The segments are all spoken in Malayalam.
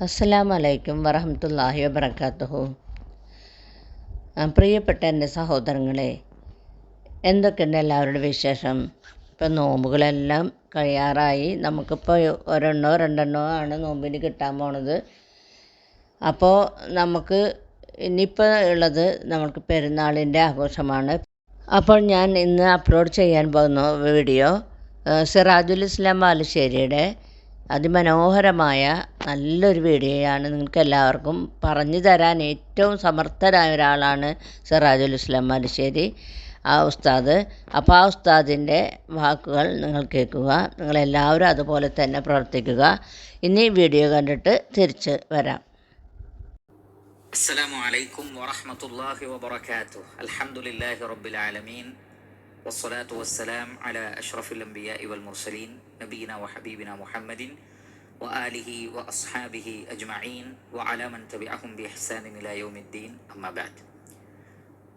അസ്സലാമു അലൈക്കും വറഹമത്തല്ലാഹി വബർക്കാത്തുഹു പ്രിയപ്പെട്ട എന്റെ സഹോദരങ്ങളെ എന്തൊക്കെയുണ്ട് എല്ലാവരുടെ വിശേഷം? ഇപ്പം നോമ്പുകളെല്ലാം കഴിയാറായി. നമുക്കിപ്പോൾ ഒരെണ്ണോ രണ്ടെണ്ണോ ആണ് നോമ്പിന് കിട്ടാൻ പോണത്. അപ്പോൾ നമുക്ക് ഇനിയിപ്പോൾ ഉള്ളത് നമുക്ക് പെരുന്നാളിന്റെ ആഘോഷമാണ്. അപ്പോൾ ഞാൻ ഇന്ന് അപ്ലോഡ് ചെയ്യാൻ പോകുന്ന വീഡിയോ സിറാജുൽ ഇസ്ലാം ബാലുശ്ശേരിയുടെ അതിമനോഹരമായ നല്ലൊരു വീഡിയോയാണ് നിങ്ങൾക്ക് എല്ലാവർക്കും പറഞ്ഞു തരാൻ ഏറ്റവും സമർത്ഥരായ ഒരാളാണ് സിറാജുൽ ഇസ്ലാം ബാലുശ്ശേരി ആ ഉസ്താദ് അപ്പോൾ ആ ഉസ്താദിൻ്റെ വാക്കുകൾ നിങ്ങൾ കേൾക്കുക നിങ്ങളെല്ലാവരും അതുപോലെ തന്നെ പ്രവർത്തിക്കുക ഇനി വീഡിയോ കണ്ടിട്ട് തിരിച്ച് വരാം السلام عليكم ورحمة الله وبركاته الحمد لله رب العالمين والصلاة والسلام على أشرف الأنبياء والمرسلين نبينا وحبيبنا محمد وآله وأصحابه أجمعين وعلى من تبعهم بإحسان إلى يوم الدين أما بعد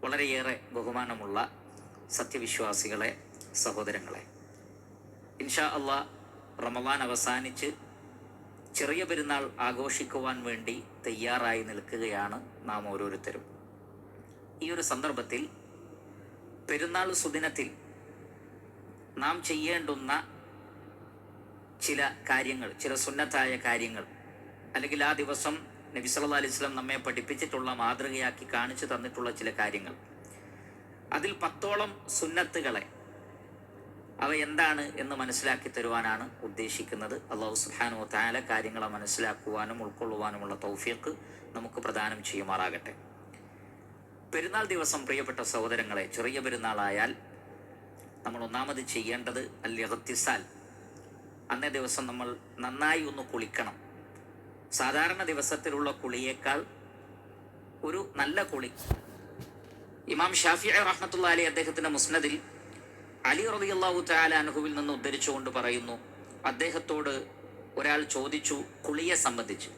വളരെയേറെ ബഹുമാനമുള്ള സത്യവിശ്വാസികളെ സഹോദരങ്ങളെ ഇൻഷാ അള്ളാ റമദാൻ അവസാനിച്ച് ചെറിയ പെരുന്നാൾ ആഘോഷിക്കുവാൻ വേണ്ടി തയ്യാറായി നിൽക്കുകയാണ് നാം ഓരോരുത്തരും ഈ ഒരു സന്ദർഭത്തിൽ പെരുന്നാൾ സുദിനത്തിൽ നാം ചെയ്യേണ്ടുന്ന ചില കാര്യങ്ങൾ ചില സുന്നത്തായ കാര്യങ്ങൾ. അല്ലെങ്കിൽ ആ ദിവസം നബി സല്ലല്ലാഹു അലൈഹി വസല്ലം നമ്മെ പഠിപ്പിച്ചിട്ടുള്ള മാതൃകയാക്കി കാണിച്ചു തന്നിട്ടുള്ള ചില കാര്യങ്ങൾ. അതിൽ പത്തോളം സുന്നത്തുകളെ അവ എന്താണ് എന്ന് മനസ്സിലാക്കി തരുവാനാണ് ഉദ്ദേശിക്കുന്നത്. അള്ളാഹു സുഹാനു താല കാര്യങ്ങളെ മനസ്സിലാക്കുവാനും ഉൾക്കൊള്ളുവാനുമുള്ള തൗഫീഖ് നമുക്ക് പ്രദാനം ചെയ്യുമാറാകട്ടെ. പെരുന്നാൾ ദിവസം പ്രിയപ്പെട്ട സഹോദരങ്ങളെ ചെറിയ പെരുന്നാളായാൽ നമ്മൾ ഒന്നാമത് ചെയ്യേണ്ടത് അല്യഹത്തിസാൽ അന്നേ ദിവസം നമ്മൾ നന്നായി ഒന്ന് കുളിക്കണം. സാധാരണ ദിവസത്തിലുള്ള കുളിയേക്കാൾ ഒരു നല്ല കുളി. ഇമാം ഷാഫി റഹ്മത്തുള്ള അലി അദ്ദേഹത്തിന്റെ മുസ്നദിൽ അലി റളിയല്ലാഹു തആല അനുഹുവിൽ നിന്ന് ഉദ്ധരിച്ചുകൊണ്ട് പറയുന്നു അദ്ദേഹത്തോട് ഒരാൾ ചോദിച്ചു കുളിയെ സംബന്ധിച്ച്.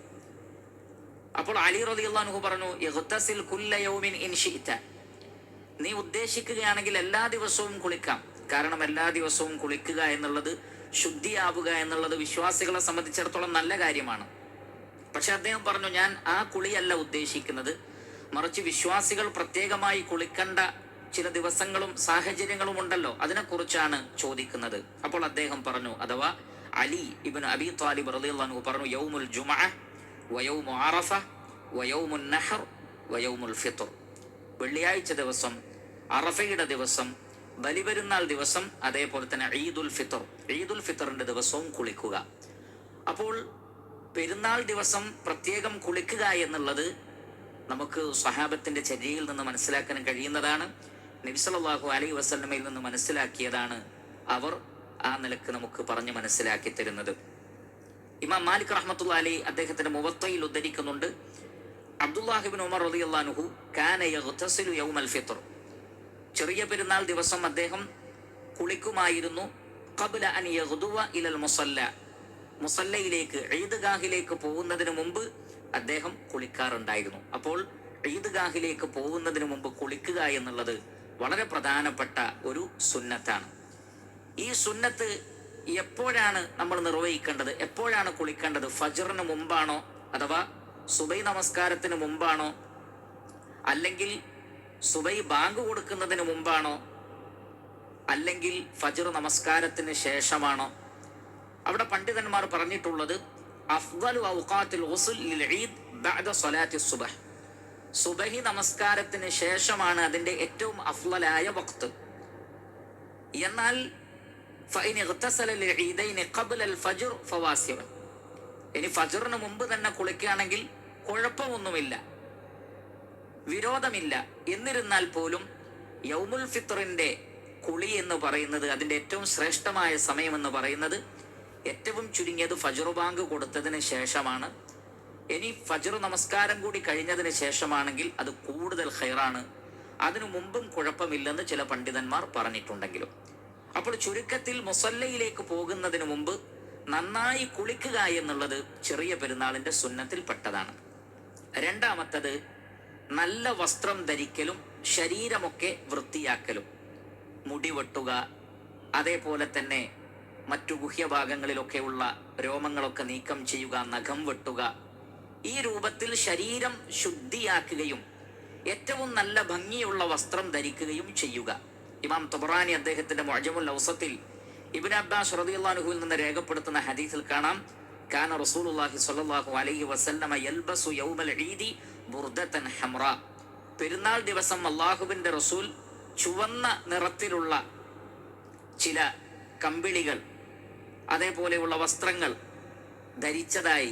അപ്പോൾ അലി റളിയല്ലാഹു അൻഹു പറഞ്ഞു നീ ഉദ്ദേശിക്കുകയാണെങ്കിൽ എല്ലാ ദിവസവും കുളിക്കാം. കാരണം എല്ലാ ദിവസവും കുളിക്കുക എന്നുള്ളത് ശുദ്ധിയാവുക എന്നുള്ളത് വിശ്വാസികളെ സംബന്ധിച്ചിടത്തോളം നല്ല കാര്യമാണ്. പക്ഷെ അദ്ദേഹം പറഞ്ഞു ഞാൻ ആ കുളിയല്ല ഉദ്ദേശിക്കുന്നത്. മറിച്ച് വിശ്വാസികൾ പ്രത്യേകമായി കുളിക്കേണ്ട ചില ദിവസങ്ങളും സാഹചര്യങ്ങളും ഉണ്ടല്ലോ അതിനെക്കുറിച്ചാണ് ചോദിക്കുന്നത്. അപ്പോൾ അദ്ദേഹം പറഞ്ഞു അഥവാ അലി ഇബിൻ അബി താലിബ് റളിയല്ലാഹു പറഞ്ഞു യൗമുൽ ജുമ വയൗമു അറഫ വയൗമുൽ നഹർ വയൗമുൽ ഫിത്ർ. വെള്ളിയാഴ്ച ദിവസം അറഫയുടെ ദിവസം ബലിപെരുന്നാൾ ദിവസം അതേപോലെ തന്നെ ഈദുൽ ഫിത്തർ. ഈദുൽ ഫിത്തറിന്റെ ദിവസവും കുളിക്കുക. അപ്പോൾ പെരുന്നാൾ ദിവസം പ്രത്യേകം കുളിക്കുക എന്നുള്ളത് നമുക്ക് സ്വഹാബത്തിന്റെ ചര്യയിൽ നിന്ന് മനസ്സിലാക്കാൻ കഴിയുന്നതാണ്. നബിസലാഹു അലൈ വസല്ലമയിൽ നിന്ന് മനസ്സിലാക്കിയതാണ് അവർ ആ നിലയ്ക്ക് നമുക്ക് പറഞ്ഞ് മനസ്സിലാക്കി തരുന്നത്. ഇമാം മാലിക് റഹ്മത്തുള്ള അലി അദ്ദേഹത്തിന്റെ മുവത്തയിൽ ഉദ്ധരിക്കുന്നുണ്ട് അബ്ദുല്ലാഹിബിൻ ഉമർ റളിയല്ലാഹു കാന യൗമൽ ഫിത്ർ ചെറിയ പെരുന്നാൾ ദിവസം അദ്ദേഹം കുളിക്കുമായിരുന്നു. കബുല അൻ യഗ്ദുവ ഇലൽ മുസല്ല. മുസല്ലയിലേക്ക് ഈദ്ഗാഹിലേക്ക് പോകുന്നതിന് മുമ്പ് അദ്ദേഹം കുളിക്കാറുണ്ടായിരുന്നു. അപ്പോൾ ഈദ്ഗാഹിലേക്ക് പോകുന്നതിന് മുമ്പ് കുളിക്കുക എന്നുള്ളത് വളരെ പ്രധാനപ്പെട്ട ഒരു സുന്നത്താണ്. ഈ സുന്നത്ത് എപ്പോഴാണ് നമ്മൾ നിർവഹിക്കേണ്ടത്? എപ്പോഴാണ് കുളിക്കേണ്ടത്? ഫജറിന് മുമ്പാണോ? അഥവാ സുബൈ നമസ്കാരത്തിന് മുമ്പാണോ? അല്ലെങ്കിൽ സുബൈ ബാങ്ക് കൊടുക്കുന്നതിന് മുമ്പാണോ? അല്ലെങ്കിൽ ഫജർ നമസ്കാരത്തിന് ശേഷമാണോ? അവിടെ പണ്ഡിതന്മാർ പറഞ്ഞിട്ടുള്ളത് സുബഹ്. സുബഹി നമസ്കാരത്തിന് ശേഷമാണ് അതിന്റെ ഏറ്റവും അഫ്ലലായ വക്ത് എന്നാൽ ഇനി ഫജറിന് മുമ്പ് തന്നെ കുളിക്കുകയാണെങ്കിൽ കുഴപ്പമൊന്നുമില്ല. വിരോധമില്ല. എന്നിരുന്നാൽ പോലും യൗമുൽ ഫിത്തറിന്റെ കുളി എന്ന് പറയുന്നത് അതിന്റെ ഏറ്റവും ശ്രേഷ്ഠമായ സമയം എന്ന് പറയുന്നത് ഏറ്റവും ചുരുങ്ങിയത് ഫജറു ബാങ്ക് കൊടുത്തതിന് ശേഷമാണ്. ഇനി ഫജറു നമസ്കാരം കൂടി കഴിഞ്ഞതിന് ശേഷമാണെങ്കിൽ അത് കൂടുതൽ ഹൈറാണ് അതിനു മുമ്പും കുഴപ്പമില്ലെന്ന് ചില പണ്ഡിതന്മാർ പറഞ്ഞിട്ടുണ്ടെങ്കിലും. അപ്പോൾ ചുരുക്കത്തിൽ മുസല്ലയിലേക്ക് പോകുന്നതിന് മുമ്പ് നന്നായി കുളിക്കുക എന്നുള്ളത് ചെറിയ പെരുന്നാളിന്റെ സുന്നത്തിൽപ്പെട്ടതാണ് രണ്ടാമത്തത് നല്ല വസ്ത്രം ധരിക്കലും ശരീരമൊക്കെ വൃത്തിയാക്കലും. മുടി വെട്ടുക അതേപോലെ തന്നെ മറ്റു ഗുഹ്യഭാഗങ്ങളിലൊക്കെയുള്ള രോമങ്ങളൊക്കെ നീക്കം ചെയ്യുക നഖം വെട്ടുക. ഈ രൂപത്തിൽ ശരീരം ശുദ്ധിയാക്കുകയും ഏറ്റവും നല്ല ഭംഗിയുള്ള വസ്ത്രം ധരിക്കുകയും ചെയ്യുക. ഇമാം തുബറാനി അദ്ദേഹത്തിന്റെ മൊജമുൽ ഔസത്തിൽ ഇബിൻ അബ്ബാസ് റളിയല്ലാഹുവിൽ നിന്ന് രേഖപ്പെടുത്തുന്ന ഹദീസിൽ കാണാം. കാന റസൂലുള്ളാഹി സ്വല്ലല്ലാഹു അലൈഹി വസല്ലമ യൽബസു യൗമൽ ഈദി ബുർദതൻ ഹംറ. പെരുന്നാൾ ദിവസം അള്ളാഹുവിന്റെ റസൂൽ ചുവന്ന നിറത്തിലുള്ള ചില കമ്പിളികൾ അതേപോലെയുള്ള വസ്ത്രങ്ങൾ ധരിച്ചതായി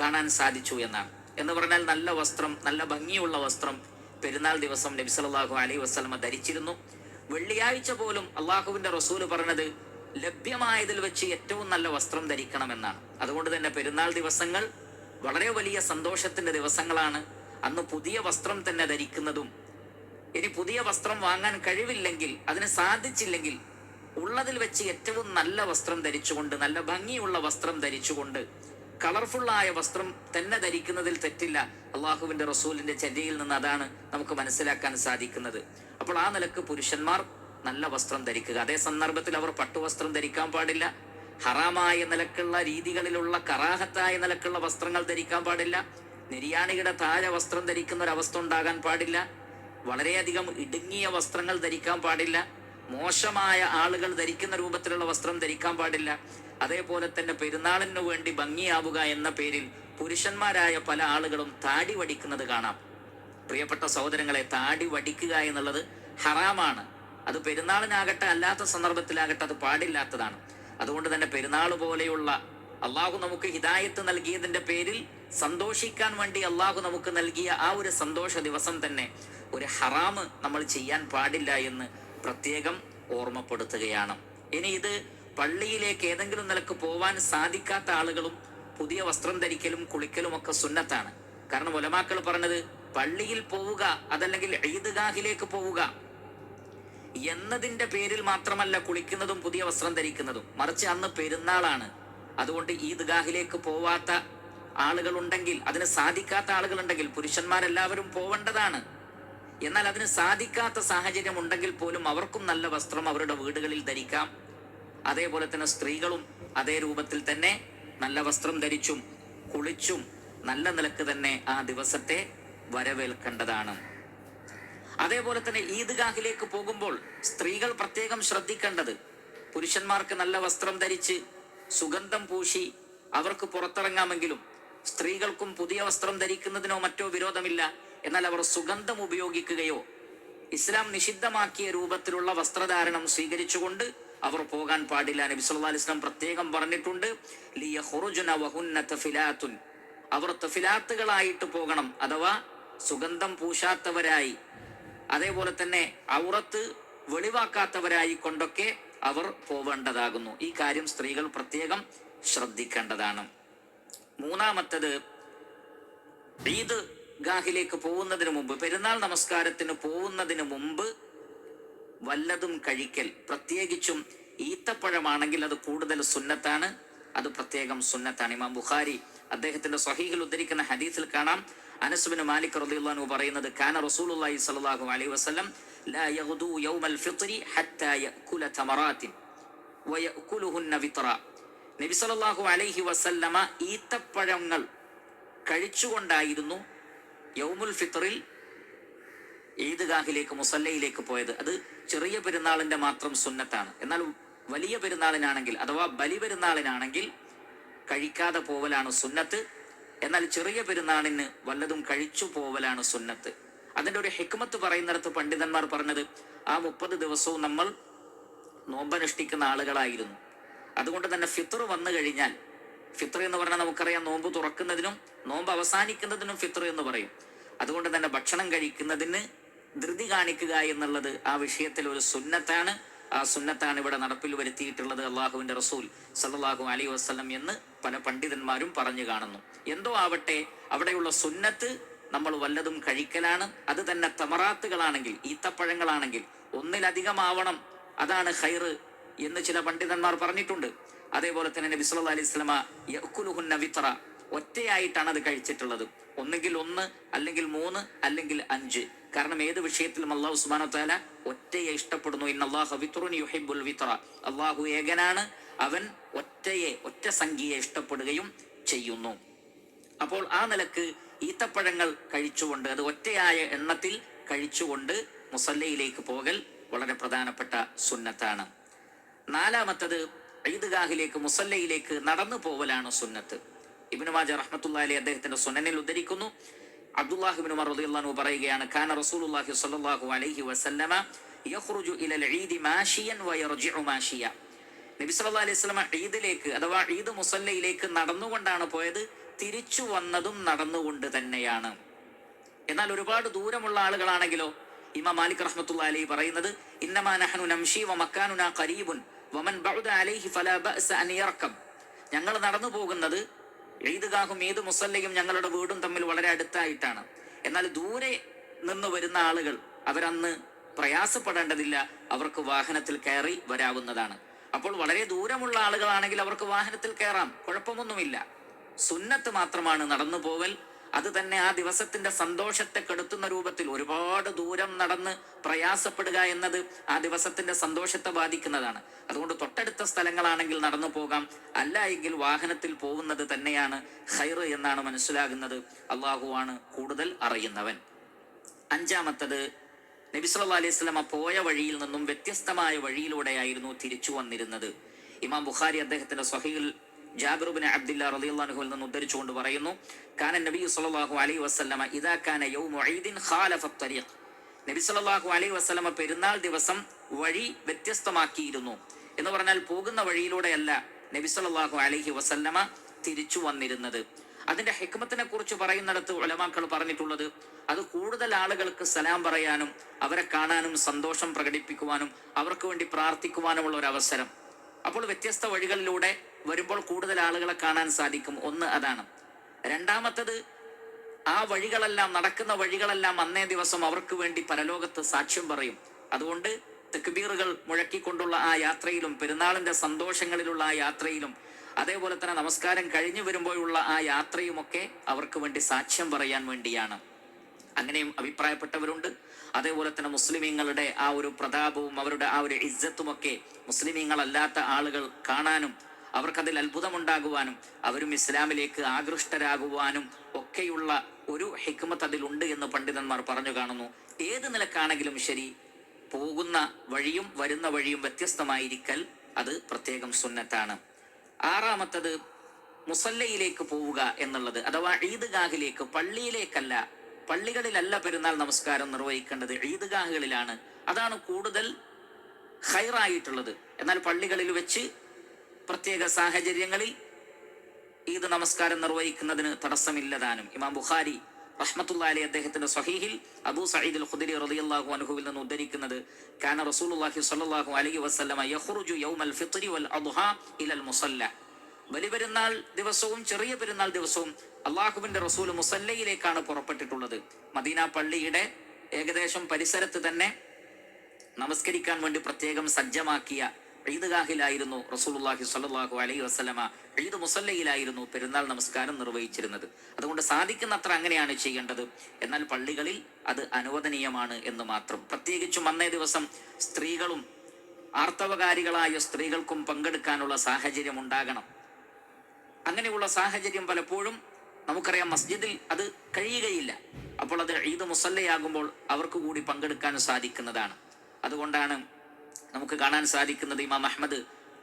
കാണാൻ സാധിച്ചു എന്നാണ്. എന്ന് പറഞ്ഞാൽ നല്ല വസ്ത്രം നല്ല ഭംഗിയുള്ള വസ്ത്രം പെരുന്നാൾ ദിവസം നബി സല്ലല്ലാഹു അലൈഹി വസ്ലമ ധരിച്ചിരുന്നു. വെള്ളിയാഴ്ച പോലും അള്ളാഹുവിന്റെ റസൂൽ പറഞ്ഞത് ലഭ്യമായതിൽ വെച്ച് ഏറ്റവും നല്ല വസ്ത്രം ധരിക്കണമെന്നാണ് അതുകൊണ്ട് തന്നെ പെരുന്നാൾ ദിവസങ്ങൾ വളരെ വലിയ സന്തോഷത്തിന്റെ ദിവസങ്ങളാണ് അന്ന് പുതിയ വസ്ത്രം തന്നെ ധരിക്കുന്നതും. ഇനി പുതിയ വസ്ത്രം വാങ്ങാൻ കഴിവില്ലെങ്കിൽ അതിന് സാധിച്ചില്ലെങ്കിൽ ഉള്ളതിൽ വെച്ച് ഏറ്റവും നല്ല വസ്ത്രം ധരിച്ചുകൊണ്ട് നല്ല ഭംഗിയുള്ള വസ്ത്രം ധരിച്ചുകൊണ്ട് കളർഫുള്ളായ വസ്ത്രം തന്നെ ധരിക്കുന്നതിൽ തെറ്റില്ല. അള്ളാഹുവിന്റെ റസൂലിന്റെ ചര്യയിൽ നിന്ന് അതാണ് നമുക്ക് മനസ്സിലാക്കാൻ സാധിക്കുന്നത്. അപ്പോൾ ആ നിലയ്ക്ക് പുരുഷന്മാർ നല്ല വസ്ത്രം ധരിക്കുക. അതേ സന്ദർഭത്തിൽ അവർ പട്ടുവസ്ത്രം ധരിക്കാൻ പാടില്ല. ഹറാമായ നിലക്കുള്ള രീതികളിലുള്ള കറാഹത്തായ നിലക്കുള്ള വസ്ത്രങ്ങൾ ധരിക്കാൻ പാടില്ല. നിര്യാണിയുടെ താഴെ വസ്ത്രം ധരിക്കുന്ന ഒരു അവസ്ഥ ഉണ്ടാകാൻ പാടില്ല. വളരെയധികം ഇടുങ്ങിയ വസ്ത്രങ്ങൾ ധരിക്കാൻ പാടില്ല. മോശമായ ആളുകൾ ധരിക്കുന്ന രൂപത്തിലുള്ള വസ്ത്രം ധരിക്കാൻ പാടില്ല. അതേപോലെ തന്നെ പെരുന്നാളിനു വേണ്ടി ഭംഗിയാവുക എന്ന പേരിൽ പുരുഷന്മാരായ പല ആളുകളും താടി വടിക്കുന്നത് കാണാം. പ്രിയപ്പെട്ട സഹോദരങ്ങളെ താടി വടിക്കുക എന്നുള്ളത് ഹറാമാണ്. അത് പെരുന്നാളിനാകട്ടെ അല്ലാത്ത സന്ദർഭത്തിലാകട്ടെ അത് പാടില്ലാത്തതാണ്. അതുകൊണ്ട് തന്നെ പെരുന്നാൾ പോലെയുള്ള അള്ളാഹു നമുക്ക് ഹിദായത്ത് നൽകിയതിന്റെ പേരിൽ സന്തോഷിക്കാൻ വേണ്ടി അള്ളാഹു നമുക്ക് നൽകിയ ആ ഒരു സന്തോഷ ദിവസം തന്നെ ഒരു ഹറാമ് നമ്മൾ ചെയ്യാൻ പാടില്ല എന്ന് പ്രത്യേകം ഓർമ്മപ്പെടുത്തുകയാണ്. ഇനി ഇത് പള്ളിയിലേക്ക് ഏതെങ്കിലും നിലയ്ക്ക് പോവാൻ സാധിക്കാത്ത ആളുകളും പുതിയ വസ്ത്രം ധരിക്കലും കുളിക്കലും ഒക്കെ സുന്നത്താണ്. കാരണം ഒലമാക്കൾ പറഞ്ഞത് പള്ളിയിൽ പോവുക അതല്ലെങ്കിൽ ഈദ്ഗാഹിലേക്ക് പോവുക എന്നതിന്റെ പേരിൽ മാത്രമല്ല കുളിക്കുന്നതും പുതിയ വസ്ത്രം ധരിക്കുന്നതും. മറിച്ച് അന്ന് പെരുന്നാളാണ്. അതുകൊണ്ട് ഈ ഈദ്ഗാഹിലേക്ക് പോവാത്ത ആളുകളുണ്ടെങ്കിൽ അതിന് സാധിക്കാത്ത ആളുകൾ ആളുകളുണ്ടെങ്കിൽ പുരുഷന്മാരെല്ലാവരും പോവേണ്ടതാണ്. എന്നാൽ അതിന് സാധിക്കാത്ത സാഹചര്യം ഉണ്ടെങ്കിൽ പോലും അവർക്കും നല്ല വസ്ത്രം അവരുടെ വീടുകളിൽ ധരിക്കാം. അതേപോലെ തന്നെ സ്ത്രീകളും അതേ രൂപത്തിൽ തന്നെ നല്ല വസ്ത്രം ധരിച്ചും കുളിച്ചും നല്ല നിലയ്ക്ക് തന്നെ ആ ദിവസത്തെ വരവേൽക്കേണ്ടതാണ്. അതേപോലെ തന്നെ ഈദ്ഗാഹിലേക്ക് പോകുമ്പോൾ സ്ത്രീകൾ പ്രത്യേകം ശ്രദ്ധിക്കേണ്ടത് പുരുഷന്മാർക്ക് നല്ല വസ്ത്രം ധരിച്ച് സുഗന്ധം പൂശി അവർക്ക് പുറത്തിറങ്ങാമെങ്കിലും സ്ത്രീകൾക്കും പുതിയ വസ്ത്രം ധരിക്കുന്നതിനോ മറ്റോ വിരോധമില്ല. എന്നാൽ അവർ സുഗന്ധം ഉപയോഗിക്കുകയോ ഇസ്ലാം നിഷിദ്ധമാക്കിയ രൂപത്തിലുള്ള വസ്ത്രധാരണം സ്വീകരിച്ചുകൊണ്ട് അവർ പോകാൻ പാടില്ല. നബി സല്ലല്ലാഹു അലൈഹി വസല്ലം പ്രത്യേകം പറഞ്ഞിട്ടുണ്ട് അവർ തഫിലാത്തുകളായിട്ട് പോകണം അഥവാ സുഗന്ധം പൂശാത്തവരായി അതേപോലെ തന്നെ ഔറത്ത് വെളിവാക്കാത്തവരായി കൊണ്ടൊക്കെ അവർ പോവേണ്ടതാകുന്നു. ഈ കാര്യം സ്ത്രീകൾ പ്രത്യേകം ശ്രദ്ധിക്കേണ്ടതാണ്. മൂന്നാമത്തത് ഈദ് ഗാഹിലേക്ക് പോകുന്നതിന് മുമ്പ് പെരുന്നാൾ നമസ്കാരത്തിന് പോകുന്നതിന് മുമ്പ് വല്ലതും കഴിക്കൽ. പ്രത്യേകിച്ചും ഈത്തപ്പഴമാണെങ്കിൽ അത് കൂടുതൽ സുന്നത്താണ്. അത് പ്രത്യേകം സുന്നത്താണ്. ഇമാം ബുഖാരി അദ്ദേഹത്തിന്റെ സ്വഹീഹിൽ ഉദ്ധരിക്കുന്ന ഹദീസിൽ കാണാം. അനസുബിന് മാലിക് റളിയല്ലാഹു പറയുന്നത് കാന റസൂലുള്ളാഹി സ്വല്ലല്ലാഹു അലൈഹി വസല്ലം ലാ യഗ്ദു യൗമൽ ഫിത്രി ഹത്താ യഅകുല തമറാത്തിൻ വയഅകുലുഹുന്ന വിത്ര നബി സല്ലല്ലാഹു അലൈഹി വസല്ലമ ഈത്തപ്പഴങ്ങൾ കഴിച്ചുകൊണ്ടായിരുന്നു യൗമുൽ ഫിത്റിൽ ഈദ്ഗാഹിലേക്ക് മുസല്ലയിലേക്ക് പോയത്. അത് ചെറിയ പെരുന്നാളിന്റെ മാത്രം സുന്നത്താണ്. എന്നാൽ വലിയ പെരുന്നാളിനാണെങ്കിൽ അഥവാ ബലി പെരുന്നാളിനാണെങ്കിൽ കഴിക്കാതെ പോവലാണ് സുന്നത്ത്. എന്നാൽ ചെറിയ പെരുന്നാളിന് വല്ലതും കഴിച്ചു പോവലാണ് സുന്നത്ത്. അതിന്റെ ഒരു ഹിക്മത്ത് പറയുന്നിടത്ത് പണ്ഡിതന്മാർ പറഞ്ഞത് ആ മുപ്പത് ദിവസവും നമ്മൾ നോമ്പനുഷ്ഠിക്കുന്ന ആളുകളായിരുന്നു. അതുകൊണ്ട് തന്നെ ഫിത്തർ വന്നു കഴിഞ്ഞാൽ ഫിത്തർ എന്ന് പറഞ്ഞാൽ നമുക്കറിയാം നോമ്പ് തുറക്കുന്നതിനും നോമ്പ് അവസാനിക്കുന്നതിനും ഫിത്തർ എന്ന് പറയും. അതുകൊണ്ട് തന്നെ ഭക്ഷണം കഴിക്കുന്നതിന് ധൃതി കാണിക്കുക എന്നുള്ളത് ആ വിഷയത്തിൽ ഒരു സുന്നത്താണ്. ആ സുന്നത്താണ് ഇവിടെ നടപ്പിൽ വരുത്തിയിട്ടുള്ളത് അള്ളാഹുവിന്റെ റസൂൽ സല്ലാഹു അലൈഹി വസ്ലം എന്ന് പല പണ്ഡിതന്മാരും പറഞ്ഞു കാണുന്നു. എന്തോ ആവട്ടെ അവിടെയുള്ള സുന്നത്ത് നമ്മൾ വല്ലതും കഴിക്കലാണ് അത് തന്നെ തമറാത്തുകളാണെങ്കിൽ ഈത്തപ്പഴങ്ങളാണെങ്കിൽ ഒന്നിലധികമാവണം. അതാണ് ഹൈറ് എന്ന് ചില പണ്ഡിതന്മാർ പറഞ്ഞിട്ടുണ്ട്. അതേപോലെ തന്നെ നബി സല്ലല്ലാഹു അലൈഹി യഅ്കുലുഹുന്ന വിത്ര ഒറ്റയായിട്ടാണ് അത് കഴിച്ചിട്ടുള്ളത്. ഒന്നെങ്കിൽ ഒന്ന് അല്ലെങ്കിൽ മൂന്ന് അല്ലെങ്കിൽ അഞ്ച്. കാരണം ഏത് വിഷയത്തിലും അള്ളാഹു സുബാന ഒറ്റയെ ഇഷ്ടപ്പെടുന്നു. ഇന്ന് അള്ളാഹു വിത്റുൻ യുഹിബ്ബുൽ വിത്ര അള്ളാഹു ഏകനാണ്. അവൻ ഒറ്റയെ ഒറ്റ സംഖ്യയെ ഇഷ്ടപ്പെടുകയും ചെയ്യുന്നു. അപ്പോൾ ആ നിലയ്ക്ക് ഈത്തപ്പഴങ്ങൾ കഴിച്ചുകൊണ്ട് അത് ഒറ്റയായ എണ്ണത്തിൽ കഴിച്ചുകൊണ്ട് മുസല്ലയിലേക്ക് പോകൽ വളരെ പ്രധാനപ്പെട്ട സുന്നത്താണ്. നാലാമത്തത് ഈദ്ഗാഹിലേക്ക് മുസല്ലയിലേക്ക് നടന്നു പോവലാണ് സുന്നത്ത്. ഇബ്നു മാജ റഹ്മത്തുള്ളാഹി അലൈഹി അദ്ദേഹത്തിന്റെ സുനനിൽ ഉദ്ധരിക്കുന്നു. അബ്ദുല്ലാഹിബ്നു ഉമർ റളിയല്ലാഹു പറയുകയാണ് കാന റസൂലുള്ളാഹി സ്വല്ലല്ലാഹു അലൈഹി വസല്ലമ യഖ്റുജു ഇലൽ ഈദി മാഷിയൻ വയർജിഉ മാഷിയ. നബി സല്ലല്ലാഹു അലൈഹി വസല്ലമ ഈദിലേക്ക് അഥവാ ഈദ് മുസല്ലയിലേക്ക് നടന്നുകൊണ്ടാണ് പോയത്. തിരിച്ചു വന്നതും നടന്നുകൊണ്ട് തന്നെയാണ്. എന്നാൽ ഒരുപാട് ദൂരമുള്ള ആളുകളാണെങ്കിലോ ഇമാം മാലിക് റഹ്മത്തുള്ള അലൈഹി പറയുന്നത് ഇന്നമാ നഹ്നു നംഷി വ മക്കാനുന ഖരീബുൻ വമൻ ബഅദ അലൈഹി ഫലാ ബഅസ അൻ യർകം ഞങ്ങൾ നടന്നു പോകുന്നത് ഈദ്ഗാഹും ഈദ് മുസല്ലയും ഞങ്ങളുടെ വീടും തമ്മിൽ വളരെ അടുത്തായിട്ടാണ്. എന്നാൽ ദൂരെ നിന്ന് വരുന്ന ആളുകൾ അവരന്ന് പ്രയാസപ്പെടേണ്ടതില്ല അവർക്ക് വാഹനത്തിൽ കയറി വരാവുന്നതാണ്. അപ്പോൾ വളരെ ദൂരമുള്ള ആളുകളാണെങ്കിൽ അവർക്ക് വാഹനത്തിൽ കയറാം കുഴപ്പമൊന്നുമില്ല. സുന്നത്ത് മാത്രമാണ് നടന്നു പോവൽ അത് തന്നെ ആ ദിവസത്തിന്റെ സന്തോഷത്തെ കെടുത്തുന്ന രൂപത്തിൽ ഒരുപാട് ദൂരം നടന്ന് പ്രയാസപ്പെടുക എന്നത് ആ ദിവസത്തിന്റെ സന്തോഷത്തെ ബാധിക്കുന്നതാണ്. അതുകൊണ്ട് തൊട്ടടുത്ത സ്ഥലങ്ങളാണെങ്കിൽ നടന്നു പോകാം. അല്ല എങ്കിൽ വാഹനത്തിൽ പോകുന്നത് തന്നെയാണ് ഹൈർ എന്നാണ് മനസ്സിലാകുന്നത്. അള്ളാഹുവാണ് കൂടുതൽ അറിയുന്നവൻ. അഞ്ചാമത്തത് നബിസ്വല്ലാ അലൈഹി വസല്ലമ പോയ വഴിയിൽ നിന്നും വ്യത്യസ്തമായ വഴിയിലൂടെയായിരുന്നു തിരിച്ചു വന്നിരുന്നത്. ഇമാം ബുഖാരി അദ്ദേഹത്തിന്റെ സ്വഹീൽ ജാബിറുബിൻ അബ്ദുല്ല റളിയല്ലാഹുവിൽ നിന്ന് ഉദ്ധരിച്ചുകൊണ്ട് പറയുന്നു കാന നബി സല്ലല്ലാഹു അലൈഹി വസല്ലമ ഇദാ കാന യൗമു ഈദിൻ നബി സല്ലല്ലാഹു അലൈഹി വസല്ലമ പെരുന്നാൾ ദിവസം വഴി വ്യത്യസ്തമാക്കിയിരുന്നു എന്ന് പറഞ്ഞാൽ പോകുന്ന വഴിയിലൂടെയല്ല നബി സല്ലല്ലാഹു അലൈഹി വസല്ലമ തിരിച്ചു വന്നിരുന്നത്. അതിന്റെ ഹെക്മത്തിനെ കുറിച്ച് പറയുന്നിടത്ത് ഉലമാക്കൾ പറഞ്ഞിട്ടുള്ളത് അത് കൂടുതൽ ആളുകൾക്ക് സലാം പറയാനും അവരെ കാണാനും സന്തോഷം പ്രകടിപ്പിക്കുവാനും അവർക്ക് വേണ്ടി പ്രാർത്ഥിക്കുവാനുമുള്ള ഒരു അവസരം. അപ്പോൾ വ്യത്യസ്ത വഴികളിലൂടെ വരുമ്പോൾ കൂടുതൽ ആളുകളെ കാണാൻ സാധിക്കും. ഒന്ന് അതാണ്. രണ്ടാമത്തത് ആ വഴികളെല്ലാം നടക്കുന്ന വഴികളെല്ലാം അന്നേ ദിവസം അവർക്ക് വേണ്ടി പരലോകത്ത് സാക്ഷ്യം പറയും. അതുകൊണ്ട് തെക്കുബീറുകൾ മുഴക്കിക്കൊണ്ടുള്ള ആ യാത്രയിലും പെരുന്നാളിന്റെ സന്തോഷങ്ങളിലുള്ള ആ യാത്രയിലും അതേപോലെ തന്നെ നമസ്കാരം കഴിഞ്ഞു വരുമ്പോഴുള്ള ആ യാത്രയുമൊക്കെ അവർക്ക് വേണ്ടി സാക്ഷ്യം പറയാൻ വേണ്ടിയാണ്. അങ്ങനെയും അഭിപ്രായപ്പെട്ടവരുണ്ട്. അതേപോലെ തന്നെ മുസ്ലിമീങ്ങളുടെ ആ ഒരു പ്രതാപവും അവരുടെ ആ ഒരു ഇജ്ജത്തുമൊക്കെ മുസ്ലിമീങ്ങളല്ലാത്ത ആളുകൾ കാണാനും അവർക്കതിൽ അത്ഭുതമുണ്ടാകുവാനും അവരും ഇസ്ലാമിലേക്ക് ആകൃഷ്ടരാകുവാനും ഒക്കെയുള്ള ഒരു ഹിക്മത്ത് അതിലുണ്ട് എന്ന് പണ്ഡിതന്മാർ പറഞ്ഞു കാണുന്നു. ഏത് നിലക്കാണെങ്കിലും ശരി പോകുന്ന വഴിയും വരുന്ന വഴിയും വ്യത്യസ്തമായിരിക്കൽ അത് പ്രത്യേകം സുന്നത്താണ്. ആറാമത്തത് മുസല്ലയിലേക്ക് പോവുക എന്നുള്ളത് അഥവാ ഈദ്ഗാഹിലേക്ക് പള്ളിയിലേക്കല്ല പള്ളികളിലല്ല പെരുന്നാൾ നമസ്കാരം നിർവഹിക്കേണ്ടത് ഈദ്ഗാഹുകളിലാണ്. അതാണ് കൂടുതൽ ഹൈറായിട്ടുള്ളത് എന്നാൽ പള്ളികളിൽ വെച്ച് പ്രത്യേക സാഹചര്യങ്ങളിൽ ഈദ് നമസ്കാരം നിർവഹിക്കുന്നതിന് തടസ്സമില്ലതാനും. ഇമാം ബുഖാരി റഹ്മത്തുള്ള അലി അദ്ദേഹത്തിന്റെ സഹീഹിൽ അബൂ അൽ ഖുദരി റളിയല്ലാഹു അൻഹുവിൽ നിന്ന് ഉദ്ധരിക്കുന്നത് കാന റസൂലുള്ളാഹി സ്വല്ലല്ലാഹു അലൈഹി വസല്ലമ യഖ്റുജു യൗമൽ ഫിത്രി വൽ അദ്ഹാ ഇലൽ മുസല്ല. ബലിപെരുന്നാൾ ദിവസവും ചെറിയ പെരുന്നാൾ ദിവസവും അള്ളാഹുവിന്റെ റസൂൽ മുസല്ലയിലേക്കാണ് പുറപ്പെട്ടിട്ടുള്ളത്. മദീന പള്ളിയുടെ ഏകദേശം പരിസരത്ത് തന്നെ നമസ്കരിക്കാൻ വേണ്ടി പ്രത്യേകം സജ്ജമാക്കിയ ഈദ്ഗാഹിലായിരുന്നു റസൂലുള്ളാഹി സ്വല്ലല്ലാഹു അലൈഹി വസല്ലമ ഈദ് മുസല്ലയിലായിരുന്നു പെരുന്നാൾ നമസ്കാരം നിർവഹിച്ചിരുന്നത്. അതുകൊണ്ട് സാധിക്കുന്നത്ര അങ്ങനെയാണ് ചെയ്യേണ്ടത്. എന്നാൽ പള്ളികളിൽ അത് അനുവദനീയമാണ് എന്ന് മാത്രം. പ്രത്യേകിച്ചും അന്നേ ദിവസം സ്ത്രീകളും ആർത്തവകാരികളായ സ്ത്രീകൾക്കും പങ്കെടുക്കാനുള്ള സാഹചര്യം ഉണ്ടാകണം. അങ്ങനെയുള്ള സാഹചര്യം പലപ്പോഴും നമുക്കറിയാം മസ്ജിദിൽ അത് കഴിയുകയില്ല. അപ്പോൾ അത് ഈദ് മുസല്ലയാകുമ്പോൾ അവർക്ക് കൂടി പങ്കെടുക്കാൻ സാധിക്കുന്നതാണ്. അതുകൊണ്ടാണ് നമുക്ക് കാണാൻ സാധിക്കുന്നത് ഇമാം അഹമ്മദ്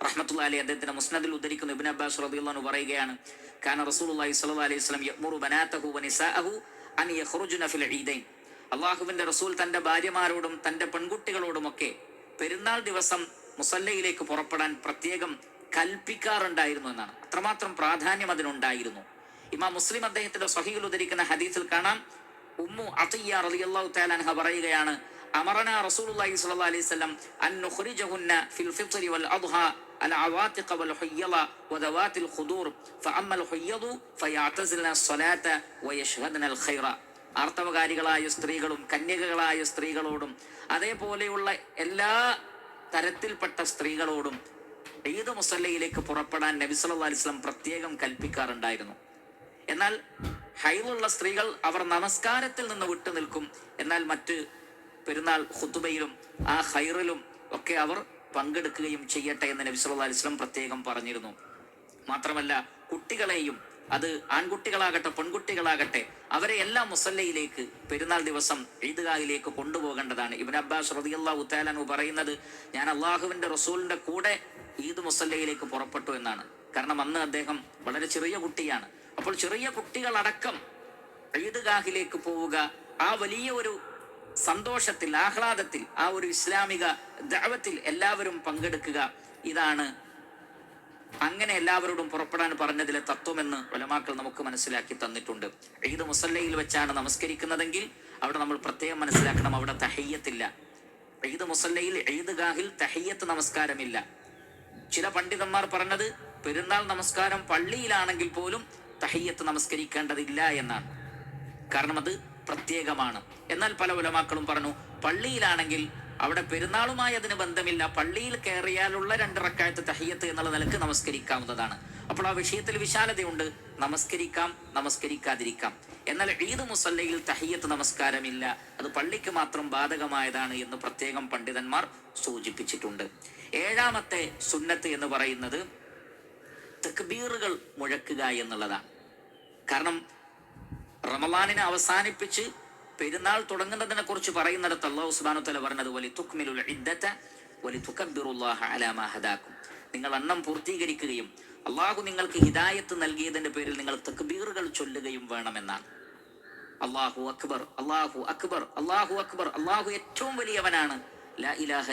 റഹ്മത്തുള്ള അദ്ദേഹത്തിന്റെ മുസ്നദിൽ ഉദ്ധരിക്കുന്ന ഇബിൻ അബ്ബാസ് റളിയല്ലാഹു പറയുകയാണ് കാന റസൂലുള്ളാഹി സ്വല്ലല്ലാഹു അലൈഹി യഖ്റുജുന ഫിൽ അള്ളാഹുവിന്റെ റസൂൽ തന്റെ ഭാര്യമാരോടും തന്റെ പെൺകുട്ടികളോടുമൊക്കെ പെരുന്നാൾ ദിവസം മുസല്ലയിലേക്ക് പുറപ്പെടാൻ പ്രത്യേകം കൽപ്പിക്കാറുണ്ടായിരുന്നു എന്നാണ് അത്രമാത്രം പ്രാധാന്യം അതിനുണ്ടായിരുന്നു ഇമാം മുസ്ലിം അദ്ദേഹത്തിന്റെ സ്വഹീൽ ഉദ്ധരിക്കുന്ന ഹദീസിൽ കാണാം ഉമ്മു അത്തിയ റളിയല്ലാഹു തആല അൻഹ പറയുകയാണ് അമറന റസൂലുള്ളാഹി സ്വല്ലല്ലാഹു അലൈഹി വസല്ലം അൻ നുഖ്രിജഹുന്ന ഫിൽ ഫിത്രി വൽ അദ്ഹാ العواتق والحيض وذوات الخدور فأما الحيض فيعتزلن الصلاة ويشهدن الخير ആർത്തവകാരികളായ സ്ത്രീകളും കന്യകകളായ സ്ത്രീകളോടും അതേപോലെയുള്ള എല്ലാ തരത്തിൽപ്പെട്ട സ്ത്രീകളോടും ഈദ് മുസല്ലയിലേക്ക് പുറപ്പെടാൻ നബി സല്ലല്ലാഹു അലൈഹി വസല്ലം പ്രത്യേകം കൽപ്പിക്കാറുണ്ടായിരുന്നു. എന്നാൽ ഹൈലുള്ള സ്ത്രീകൾ അവർ നമസ്കാരത്തിൽ നിന്ന് വിട്ടു നിൽക്കും. എന്നാൽ മറ്റ് പെരുന്നാൾ ഹുതുബയിലും ആ ഹൈറിലും ഒക്കെ അവർ പങ്കെടുക്കുകയും ചെയ്യട്ടെ എന്ന് നബി സല്ലല്ലാഹു അലൈഹി വസല്ലം പ്രത്യേകം പറഞ്ഞിരുന്നു. മാത്രമല്ല കുട്ടികളെയും അത് ആൺകുട്ടികളാകട്ടെ പെൺകുട്ടികളാകട്ടെ അവരെ എല്ലാം മുസല്ലയിലേക്ക് പെരുന്നാൾ ദിവസം ഈദ്ഗാഹിലേക്ക് കൊണ്ടുപോകേണ്ടതാണ്. ഇബിൻ അബ്ബാസ് റളിയല്ലാഹു തആലാനു പറയുന്നത് ഞാൻ അള്ളാഹുവിന്റെ റസൂലിന്റെ കൂടെ ഈദ് മുസല്ലയിലേക്ക് പുറപ്പെട്ടു എന്നാണ്. കാരണം അന്ന് അദ്ദേഹം വളരെ ചെറിയ കുട്ടിയാണ്. അപ്പോൾ ചെറിയ കുട്ടികളടക്കം ഈദ്ഗാഹിലേക്ക് പോവുക ആ വലിയ ഒരു സന്തോഷത്തിൽ ആഹ്ലാദത്തിൽ ആ ഒരു ഇസ്ലാമിക ദഅവത്തിൽ എല്ലാവരും പങ്കെടുക്കുക ഇതാണ് അങ്ങനെ എല്ലാവരോടും പുറപ്പെടാൻ പറഞ്ഞതിലെ തത്വമെന്ന് ഒലമാക്കൾ നമുക്ക് മനസ്സിലാക്കി തന്നിട്ടുണ്ട്. ഈദ് മുസല്ലയിൽ വെച്ചാണ് നമസ്കരിക്കുന്നതെങ്കിൽ അവിടെ നമ്മൾ പ്രത്യേകം മനസ്സിലാക്കണം അവിടെ തഹയ്യത്തില്ല. ഈദ് മുസല്ലയിൽ ഈദ്ഗാഹിൽ തഹയ്യത്ത് നമസ്കാരമില്ല. ചില പണ്ഡിതന്മാർ പറഞ്ഞത് പെരുന്നാൾ നമസ്കാരം പള്ളിയിലാണെങ്കിൽ പോലും തഹയ്യത്ത് നമസ്കരിക്കേണ്ടതില്ല എന്നാണ്. കാരണം അത് പ്രത്യേകമാണ്. എന്നാൽ പല ഉലമാക്കളും പറഞ്ഞു പള്ളിയിലാണെങ്കിൽ അവിടെ പെരുന്നാളുമായി അതിന് ബന്ധമില്ല. പള്ളിയിൽ കയറിയാലുള്ള രണ്ട് റക്കായത്ത് തഹയ്യത്ത് എന്നുള്ള നിലയ്ക്ക് നമസ്കരിക്കാവുന്നതാണ്. അപ്പോൾ ആ വിഷയത്തിൽ വിശാലതയുണ്ട്. നമസ്കരിക്കാം നമസ്കരിക്കാതിരിക്കാം. എന്നാൽ ഈദ് മുസല്ലയിൽ തഹയ്യത്ത് നമസ്കാരമില്ല. അത് പള്ളിക്ക് മാത്രം ബാധകമായതാണ് എന്ന് പ്രത്യേകം പണ്ഡിതന്മാർ സൂചിപ്പിച്ചിട്ടുണ്ട്. ഏഴാമത്തെ സുന്നത്ത് എന്ന് പറയുന്നത് തക്ബീറുകൾ മുഴക്കുക എന്നുള്ളതാണ്. കാരണം റമലാനിനെ അവസാനിപ്പിച്ച് പെരുന്നാൾ തുടങ്ങുന്നതിനെ കുറിച്ച് പറയുന്നിടത്ത് അള്ളാഹു സുബ്ഹാനഹു തല പറഞ്ഞത് വലി തുക്മിലുൽ ഇദ്ദത വലി തുകബ്ബിറുല്ലാഹ അലാ മാ ഹദാക്കും. നിങ്ങൾ എണ്ണം പൂർത്തീകരിക്കുകയും അള്ളാഹു നിങ്ങൾക്ക് ഹിദായത്ത് നൽകിയതിന്റെ പേരിൽ നിങ്ങൾ തക്ബീറുകൾ ചൊല്ലുകയും വേണമെന്നാണ്. അള്ളാഹു അക്ബർ അള്ളാഹു അക്ബർ അള്ളാഹു അക്ബർ അള്ളാഹു ഏറ്റവും വലിയവനാണ്. ലാ ഇലാഹ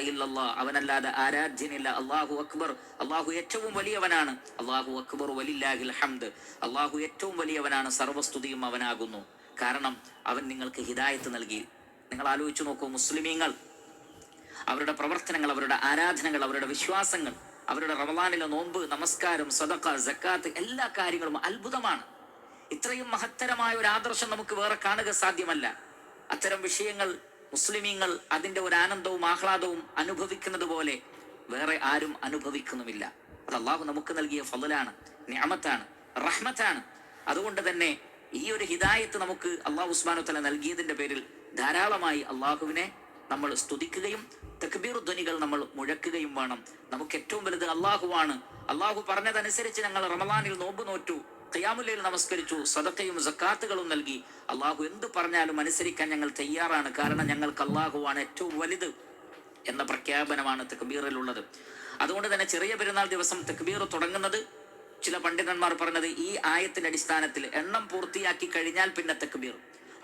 അവനല്ലാതെ ആരാധ്യനില്ല. അള്ളാഹു അക്ബർ അള്ളാഹു ഏറ്റവും വലിയവനാണ്. അള്ളാഹു അക്ബർ വലില്ലാഹിൽ ഹംദ് അള്ളാഹു ഏറ്റവും വലിയവനാണ്. സർവസ്തുതിയും അവനാകുന്നു. കാരണം അവൻ നിങ്ങൾക്ക് ഹിദായത്ത് നൽകി. നിങ്ങൾ ആലോചിച്ചു നോക്കൂ മുസ്ലിമീങ്ങൾ. അവരുടെ പ്രവർത്തനങ്ങൾ അവരുടെ ആരാധനകൾ അവരുടെ വിശ്വാസങ്ങൾ അവരുടെ റമദാനിലെ നോമ്പ് നമസ്കാരം സദക്ക ജക്കാത്ത് എല്ലാ കാര്യങ്ങളും അത്ഭുതമാണ്. ഇത്രയും മഹത്തരമായ ഒരു ആദർശം നമുക്ക് വേറെ കാണുക സാധ്യമല്ല. അത്തരം വിഷയങ്ങൾ മുസ്ലിമീങ്ങൾ അതിന്റെ ഒരു ആനന്ദവും ആഹ്ലാദവും അനുഭവിക്കുന്നത് പോലെ വേറെ ആരും അനുഭവിക്കുന്നുമില്ല. അത് അള്ളാഹു നമുക്ക് നൽകിയ ഫലാണ് ഞാമത്താണ് റഹ്മത്താണ്. അതുകൊണ്ട് തന്നെ ഈ ഒരു ഹിദായത്ത് നമുക്ക് അള്ളാഹു ഉസ്മാനു തല നൽകിയതിന്റെ പേരിൽ ധാരാളമായി അള്ളാഹുവിനെ നമ്മൾ സ്തുതിക്കുകയും തക്ബീർ ധ്വനികൾ നമ്മൾ മുഴക്കുകയും വേണം. നമുക്ക് ഏറ്റവും വലുത് അള്ളാഹുവാണ്. അള്ളാഹു പറഞ്ഞതനുസരിച്ച് ഞങ്ങൾ റമദാനിൽ നോമ്പ് നോറ്റു ഖിയാമുല്ലയിൽ നമസ്കരിച്ചു സദക്കയും സക്കാത്തുകളും നൽകി. അള്ളാഹു എന്ത് പറഞ്ഞാലും അനുസരിക്കാൻ ഞങ്ങൾ തയ്യാറാണ്. കാരണം ഞങ്ങൾക്ക് അള്ളാഹുവാണ് ഏറ്റവും വലുത് എന്ന പ്രഖ്യാപനമാണ് തക്ബീറിലുള്ളത്. അതുകൊണ്ട് തന്നെ ചെറിയ പെരുന്നാൾ ദിവസം തക്ബീർ തുടങ്ങുന്നത് ചില പണ്ഡിതന്മാർ പറഞ്ഞത് ഈ ആയത്തിന്റെ അടിസ്ഥാനത്തിൽ എണ്ണം പൂർത്തിയാക്കി കഴിഞ്ഞാൽ പിന്നെ തെക്കുബീർ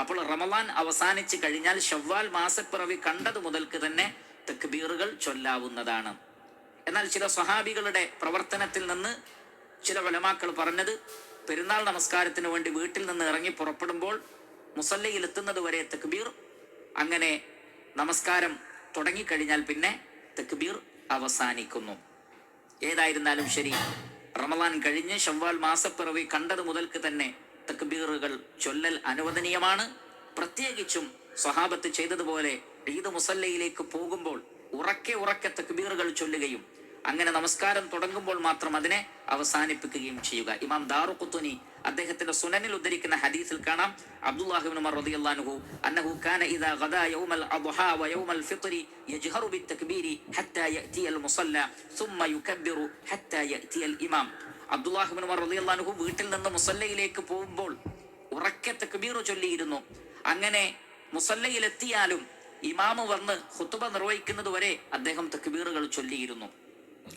അപ്പോൾ റമലാൻ അവസാനിച്ച് കഴിഞ്ഞാൽ ഷവ്വാൽ മാസപ്പിറവി കണ്ടത് മുതൽക്ക് തന്നെ തെക്കുബീറുകൾ ചൊല്ലാവുന്നതാണ്. എന്നാൽ ചില സ്വഹാബികളുടെ പ്രവർത്തനത്തിൽ നിന്ന് ചില വലമാക്കൾ പറഞ്ഞത് പെരുന്നാൾ നമസ്കാരത്തിന് വേണ്ടി വീട്ടിൽ നിന്ന് ഇറങ്ങി പുറപ്പെടുമ്പോൾ മുസല്ലയിൽ എത്തുന്നത് വരെ തെക്കുബീർ അങ്ങനെ നമസ്കാരം തുടങ്ങിക്കഴിഞ്ഞാൽ പിന്നെ തെക്കുബീർ അവസാനിക്കുന്നു. ഏതായിരുന്നാലും ശരി റമലാൻ കഴിഞ്ഞ് ഷവ്വാൽ മാസപ്പിറവി കണ്ടത് മുതൽക്ക് തന്നെ തക്ബീറുകൾ ചൊല്ലൽ അനുവദനീയമാണ്. പ്രത്യേകിച്ചും സ്വഹാബത്ത് ചെയ്തതുപോലെ ഈദ് മുസല്ലയിലേക്ക് പോകുമ്പോൾ ഉറക്കെ ഉറക്കെ തക്ബീറുകൾ ചൊല്ലുകയും അങ്ങനെ നമസ്കാരം തുടങ്ങുമ്പോൾ മാത്രം അതിനെ അവസാനിപ്പിക്കുകയും ചെയ്യുക. ഇമാം ദാറു കുത്തുനി അദ്ദേഹത്തിന്റെ സുനനിൽ ഉദ്ധരിക്കുന്ന ഹദീസിൽ കാണാം. അബ്ദുല്ലാഹിബിൻ റളിയല്ലാഹു അന്നഹു കാന ഇദാ യൗമൽ വ യൗമൽ യജ്ഹറു ബിത്തക്ബീരി ഹത്താ ഹത്താ ഇമാം. റളിയല്ലാഹു വീട്ടിൽ നിന്ന് മുസല്ലയിലേക്ക് പോകുമ്പോൾ ഉറക്കെ തക്ബീർ ചൊല്ലിയിരുന്നു. അങ്ങനെ മുസല്ലയിലെത്തിയാലും ഇമാമ് വന്ന് ഹുത്തുബ നിർവഹിക്കുന്നത് വരെ അദ്ദേഹം തക്ബീറുകൾ ചൊല്ലിയിരുന്നു.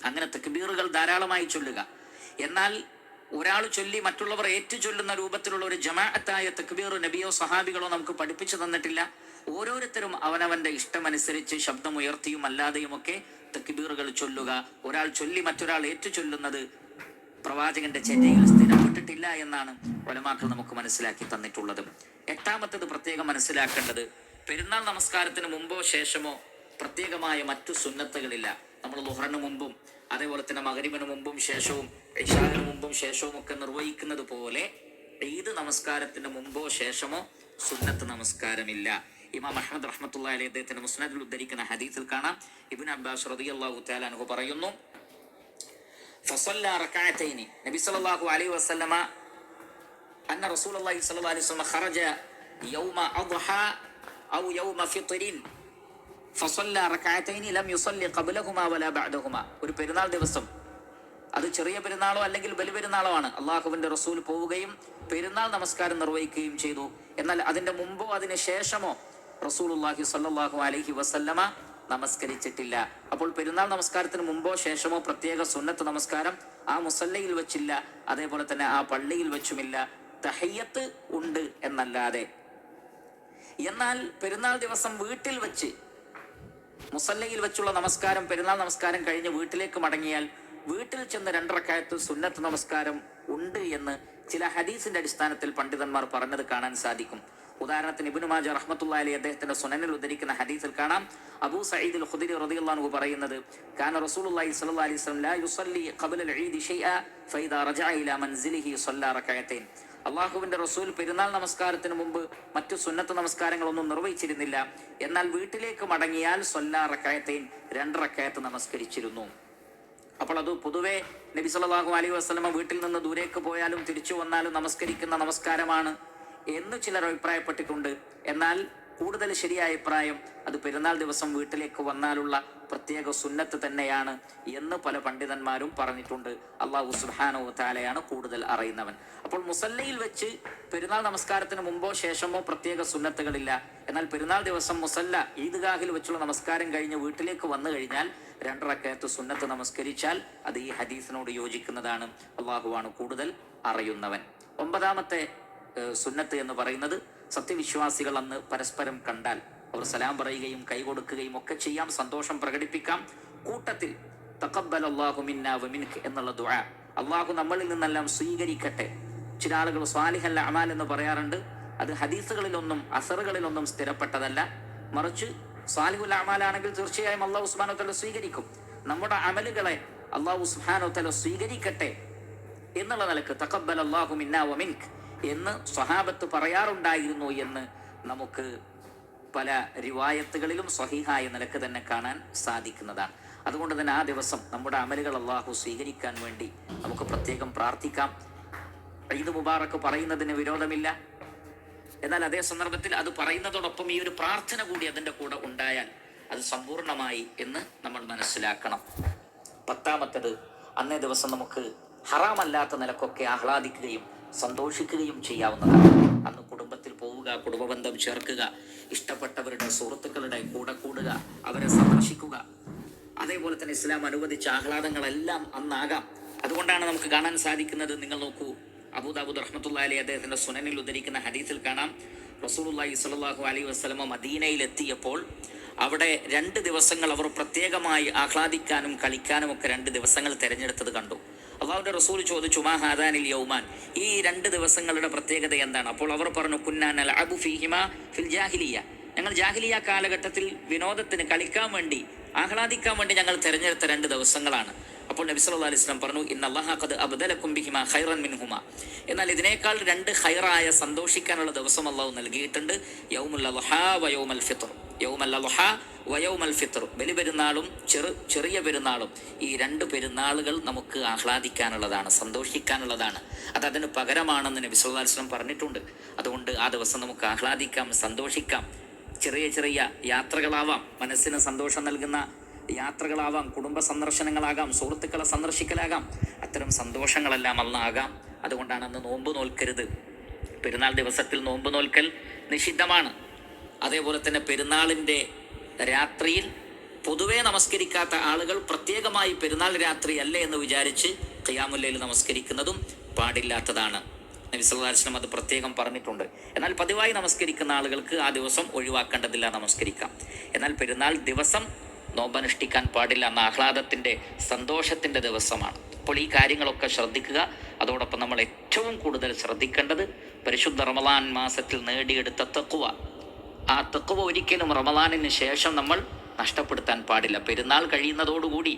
അങ്ങനെ തക്ബീറുകൾ ധാരാളമായി ചൊല്ലുക. എന്നാൽ ഒരാൾ ചൊല്ലി മറ്റുള്ളവർ ഏറ്റു ചൊല്ലുന്ന രൂപത്തിലുള്ള ഒരു ജമാഅത്തായ തക്ബീർ നബിയോ സഹാബികളോ നമുക്ക് പഠിപ്പിച്ചു തന്നിട്ടില്ല. ഓരോരുത്തരും അവനവന്റെ ഇഷ്ടമനുസരിച്ച് ശബ്ദമുയർത്തിയും അല്ലാതെയും ഒക്കെ തക്ബീറുകൾ ചൊല്ലുക. ഒരാൾ ചൊല്ലി മറ്റൊരാൾ ഏറ്റു ചൊല്ലുന്നത് പ്രവാചകന്റെ ചെന്നൈയിൽ സ്ഥിരപ്പെട്ടിട്ടില്ല എന്നാണ് ഒലമാക്കൾ നമുക്ക് മനസ്സിലാക്കി തന്നിട്ടുള്ളത്. എട്ടാമത്തത് പ്രത്യേകം മനസ്സിലാക്കേണ്ടത്. പെരുന്നാൾ നമസ്കാരത്തിന് മുമ്പോ ശേഷമോ പ്രത്യേകമായ മറ്റു സുന്നത്തുകളില്ല. നമ്മൾ ലുഹറിന് മുമ്പും അതേപോലെ തന്നെ മകരിവിന് മുമ്പും ശേഷവും ഇഷാവിന് മുമ്പും ശേഷവും ഒക്കെ നിർവഹിക്കുന്നത് പോലെ ഈദ് നമസ്കാരത്തിന് മുമ്പോ ശേഷമോ സുന്നത്ത് നമസ്കാരമില്ല. ഇമാം അഹമ്മദ് റഹ്മത്തുള്ള അലി അദ്ദേഹത്തിന്റെ മുസ്നദിൽ ഉദ്ധരിക്കുന്ന ഹദീസിൽ കാണാം. ഇബിൻ അബ്ബാസ് റതി അള്ളാഹു താലാൻഹു പറയുന്നു ഫസല്ല റക്കായത്തൈനി നബി സല്ലല്ലാഹു അലൈഹി വസല്ലമ അന്ന റസൂലുള്ളാഹി സ്വല്ലല്ലാഹു അലൈഹി വസല്ലം ഖറജ യൗമ അദ്ഹ ഔ യൗമ ഫിത്രിൻ. ഒരു പെരുന്നാൾ ദിവസം. അത് ചെറിയ പെരുന്നാളോ അല്ലെങ്കിൽ ബലിപെരുന്നാളോ ആണ്. അള്ളാഹുവിന്റെ റസൂൽ പോവുകയും പെരുന്നാൾ നമസ്കാരം നിർവഹിക്കുകയും ചെയ്തു. എന്നാൽ അതിന്റെ മുമ്പോ അതിന് ശേഷമോ റസൂലുള്ളാഹി സ്വല്ലല്ലാഹു അലൈഹി വസല്ലമ നമസ്കരിച്ചിട്ടില്ല. അപ്പോൾ പെരുന്നാൾ നമസ്കാരത്തിന് മുമ്പോ ശേഷമോ പ്രത്യേക സുന്നത്ത് നമസ്കാരം ആ മുസല്ലയിൽ വെച്ചില്ല. അതേപോലെ തന്നെ ആ പള്ളിയിൽ വെച്ചുമില്ല. തഹയ്യത്ത് ഉണ്ട് എന്നല്ലാതെ. എന്നാൽ പെരുന്നാൾ ദിവസം വീട്ടിൽ വെച്ച് മുസല്ലയിൽ വെച്ചുള്ള നമസ്കാരം പെരുന്നാൾ നമസ്കാരം കഴിഞ്ഞ് വീട്ടിലേക്ക് മടങ്ങിയാൽ വീട്ടിൽ ചെന്ന് രണ്ടറക്കായത്ത് സുന്നത്ത് നമസ്കാരം ഉണ്ട് എന്ന് ചില ഹദീസിന്റെ അടിസ്ഥാനത്തിൽ പണ്ഡിതന്മാർ പറഞ്ഞത് കാണാൻ സാധിക്കും. ഉദാഹരണത്തിന് ഇബിനു മാജ റഹ്മത്തുള്ളാഹി അലൈഹി അദ്ദേഹത്തിന്റെ സുനനിൽ ഉദ്ധരിക്കുന്ന ഹദീസിൽ കാണാം. അബൂ സഈദ് അൽ ഖുദരി റളിയല്ലാഹു പറയുന്നത് കാന റസൂലുള്ളാഹി സ്വല്ലല്ലാഹി അലൈഹി വസല്ലം ലാ ഇലാ റകഅത്തൈൻ അള്ളാഹുവിന്റെ റസൂൽ പെരുന്നാൾ നമസ്കാരത്തിന് മുമ്പ് മറ്റു സുന്നത്ത് നമസ്കാരങ്ങളൊന്നും നിർവഹിച്ചിരുന്നില്ല. എന്നാൽ വീട്ടിലേക്ക് മടങ്ങിയാൽ സൊല്ലാ റക്കായത്തെയും രണ്ട് റക്കായത്ത് നമസ്കരിച്ചിരുന്നു. അപ്പോൾ അത് പൊതുവെ നബി സല്ലല്ലാഹു അലൈഹി വസ്ലമ വീട്ടിൽ നിന്ന് ദൂരേക്ക് പോയാലും തിരിച്ചു വന്നാലും നമസ്കരിക്കുന്ന നമസ്കാരമാണ് എന്ന് ചിലർ അഭിപ്രായപ്പെട്ടിട്ടുണ്ട്. എന്നാൽ കൂടുതൽ ശരിയായ അഭിപ്രായം അത് പെരുന്നാൾ ദിവസം വീട്ടിലേക്ക് വന്നാലുള്ള പ്രത്യേക സുന്നത്ത് തന്നെയാണ് എന്ന് പല പണ്ഡിതന്മാരും പറഞ്ഞിട്ടുണ്ട്. അള്ളാഹു സുഹാനോ താലയാണ് കൂടുതൽ അറിയുന്നവൻ. അപ്പോൾ മുസല്ലയിൽ വെച്ച് പെരുന്നാൾ നമസ്കാരത്തിന് മുമ്പോ ശേഷമോ പ്രത്യേക സുന്നത്തുകളില്ല. എന്നാൽ പെരുന്നാൾ ദിവസം മുസല്ല ഈദ്ഗാഹിൽ വെച്ചുള്ള നമസ്കാരം കഴിഞ്ഞ് വീട്ടിലേക്ക് വന്നു കഴിഞ്ഞാൽ രണ്ടറക്കയത്ത് സുന്നത്ത് നമസ്കരിച്ചാൽ അത് ഈ ഹദീസിനോട് യോജിക്കുന്നതാണ്. അള്ളാഹുവാണ് കൂടുതൽ അറിയുന്നവൻ. ഒമ്പതാമത്തെ സുന്നത്ത് എന്ന് പറയുന്നത് സത്യവിശ്വാസികൾ അന്ന് പരസ്പരം കണ്ടാൽ അവർ സലാം പറയുകയും കൈകൊടുക്കുകയും ഒക്കെ ചെയ്യാം സന്തോഷം പ്രകടിപ്പിക്കാം. കൂട്ടത്തിൽ എന്നുള്ള ദുആ അള്ളാഹു നമ്മളിൽ നിന്നെല്ലാം സ്വീകരിക്കട്ടെ. ചില ആളുകൾ സ്വാലിഹല്ല അമാൽ എന്ന് പറയാറുണ്ട്. അത് ഹദീസുകളിലൊന്നും അസറുകളിലൊന്നും സ്ഥിരപ്പെട്ടതല്ല. മറിച്ച് സ്വാലിഹുൽ അമാലാണെങ്കിൽ തീർച്ചയായും അള്ളാഹു തആല സ്വീകരിക്കും. നമ്മുടെ അമലുകളെ അള്ളാഹു തആല സ്വീകരിക്കട്ടെ എന്നുള്ള നിലയ്ക്ക് തക്കബൽ അള്ളാഹു മിന്നാ വമിൻക് എന്ന് സ്വഹാബത്ത് പറയാറുണ്ടായിരുന്നു എന്ന് നമുക്ക് പല റിവായത്തുകളിലും സ്വഹീഹായ നിലയ്ക്ക് തന്നെ കാണാൻ സാധിക്കുന്നതാണ്. അതുകൊണ്ട് തന്നെ ആ ദിവസം നമ്മുടെ അമലുകൾ അള്ളാഹു സ്വീകരിക്കാൻ വേണ്ടി നമുക്ക് പ്രത്യേകം പ്രാർത്ഥിക്കാം. ഈദ് മുബാറക്ക് പറയുന്നതിന് വിരോധമില്ല. എന്നാൽ അതേ സന്ദർഭത്തിൽ അത് പറയുന്നതോടൊപ്പം ഈ ഒരു പ്രാർത്ഥന കൂടി അതിന്റെ കൂടെ ഉണ്ടായാൽ അത് സമ്പൂർണമായി എന്ന് നമ്മൾ മനസ്സിലാക്കണം. പത്താമത്തത് അന്നേ ദിവസം നമുക്ക് ഹറാമല്ലാത്ത നിലക്കൊക്കെ ആഹ്ലാദിക്കുകയും സന്തോഷിക്കുകയും ചെയ്യാവുന്നതാണ്. അന്ന് കുടുംബത്തിൽ പോവുക കുടുംബബന്ധം ചേർക്കുക ഇഷ്ടപ്പെട്ടവരുടെ സുഹൃത്തുക്കളുടെ കൂടെ കൂടുക അവരെ സന്ദർശിക്കുക. അതേപോലെ തന്നെ ഇസ്ലാം അനുവദിച്ച ആഹ്ലാദങ്ങളെല്ലാം അന്നാകാം. അതുകൊണ്ടാണ് നമുക്ക് കാണാൻ സാധിക്കുന്നത് നിങ്ങൾ നോക്കൂ. അബൂദാബുദ് റഹ്മത്തുള്ള അലി അദ്ദേഹത്തിന്റെ സുനനിൽ ഉദ്ധരിക്കുന്ന ഹദീസിൽ കാണാം. റസൂലുള്ളാഹി സ്വല്ലല്ലാഹു അലൈഹി മദീനയിൽ എത്തിയപ്പോൾ അവിടെ രണ്ട് ദിവസങ്ങൾ അവർ പ്രത്യേകമായി ആഹ്ലാദിക്കാനും കളിക്കാനും ഒക്കെ രണ്ട് ദിവസങ്ങൾ തിരഞ്ഞെടുത്തത് കണ്ടു. അള്ളാഹുന്റെ റസൂൽ ചോദിച്ചു മാ ഹാദാനിൽ യൗമാൻ ഈ രണ്ട് ദിവസങ്ങളുടെ പ്രത്യേകത എന്താണ്? അപ്പോൾ അവർ പറഞ്ഞു കുന്നാൻ ഫിൽ ജാഹിലിയ ഞങ്ങൾ ജാഹിലിയ കാലഘട്ടത്തിൽ വിനോദത്തിന് കളിക്കാൻ വേണ്ടി ആഹ്ലാദിക്കാൻ വേണ്ടി ഞങ്ങൾ തിരഞ്ഞെടുത്ത രണ്ട് ദിവസങ്ങളാണ്. അപ്പോൾ നബി സല്ലല്ലാഹു അലൈഹി പറഞ്ഞു ഇന്ന അള്ളാഹാഖത് ഖദ് അബ്ദലക്കും ബിഹിമ ഖൈറൻ മിൻഹുമ. എന്നാൽ ഇതിനേക്കാൾ രണ്ട് ഖൈറായ സന്തോഷിക്കാനുള്ള ദിവസം അള്ളാഹു നൽകിയിട്ടുണ്ട് യൗമുൽ അദ്ഹാ വ യൗമൽ ഫിത്ർ. യൗമൽ അദ്ഹാ വ യൗമൽ ഫിത്ർ. ബലി പെരുന്നാളും ചെറു ചെറിയ പെരുന്നാളും ഈ രണ്ട് പെരുന്നാളുകൾ നമുക്ക് ആഹ്ലാദിക്കാനുള്ളതാണ് സന്തോഷിക്കാനുള്ളതാണ്. അത് അതിന് പകരമാണെന്ന് നബി സല്ലല്ലാഹു അലൈഹി പറഞ്ഞിട്ടുണ്ട്. അതുകൊണ്ട് ആ ദിവസം നമുക്ക് ആഹ്ലാദിക്കാം സന്തോഷിക്കാം. ചെറിയ ചെറിയ യാത്രകളാവാം. മനസ്സിന് സന്തോഷം നൽകുന്ന യാത്രകളാവാം. കുടുംബ സന്ദർശനങ്ങളാകാം. സുഹൃത്തുക്കളെ സന്ദർശിക്കലാകാം. അത്തരം സന്തോഷങ്ങളെല്ലാം അന്നാകാം. അതുകൊണ്ടാണ് അന്ന് നോമ്പ് നോൽക്കരുത്. പെരുന്നാൾ ദിവസത്തിൽ നോമ്പ് നോൽക്കൽ നിഷിദ്ധമാണ്. അതേപോലെ തന്നെ പെരുന്നാളിന്റെ രാത്രിയിൽ പൊതുവേ നമസ്കരിക്കാത്ത ആളുകൾ പ്രത്യേകമായി പെരുന്നാൾ രാത്രി അല്ലേ എന്ന് വിചാരിച്ച് ഖിയാമുല്ലയിൽ നമസ്കരിക്കുന്നതും പാടില്ലാത്തതാണ്. നബി സല്ലല്ലാഹു അലൈഹി വസല്ലം അത് പ്രത്യേകം പറഞ്ഞിട്ടുണ്ട്. എന്നാൽ പതിവായി നമസ്കരിക്കുന്ന ആളുകൾക്ക് ആ ദിവസം ഒഴിവാക്കേണ്ടതില്ല നമസ്കരിക്കാം. എന്നാൽ പെരുന്നാൾ ദിവസം നോമ്പനുഷ്ഠിക്കാൻ പാടില്ല എന്ന ആഹ്ലാദത്തിന്റെ സന്തോഷത്തിന്റെ ദിവസമാണ്. അപ്പോൾ ഈ കാര്യങ്ങളൊക്കെ ശ്രദ്ധിക്കുക. അതോടൊപ്പം നമ്മൾ ഏറ്റവും കൂടുതൽ ശ്രദ്ധിക്കേണ്ടത് പരിശുദ്ധ റമലാൻ മാസത്തിൽ നേടിയെടുത്ത തക്കുവ ആ തക്കുവ ഒരിക്കലും റമലാനിന് ശേഷം നമ്മൾ നഷ്ടപ്പെടുത്താൻ പാടില്ല. പെരുന്നാൾ കഴിയുന്നതോടുകൂടി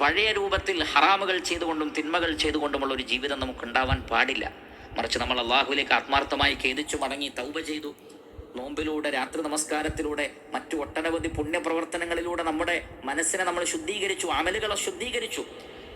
പഴയ രൂപത്തിൽ ഹറാമുകൾ ചെയ്തുകൊണ്ടും തിന്മകൾ ചെയ്തുകൊണ്ടുമുള്ള ഒരു ജീവിതം നമുക്ക് ഉണ്ടാവാൻ പാടില്ല. മറിച്ച് നമ്മൾ അള്ളാഹുലേക്ക് ആത്മാർത്ഥമായി ഖേദിച്ചു മടങ്ങി തൗബ ചെയ്തു. നോമ്പിലൂടെ രാത്രി നമസ്കാരത്തിലൂടെ മറ്റു ഒട്ടനവധി പുണ്യപ്രവർത്തനങ്ങളിലൂടെ നമ്മുടെ മനസ്സിനെ നമ്മൾ ശുദ്ധീകരിച്ചു അമലുകളെ ശുദ്ധീകരിച്ചു.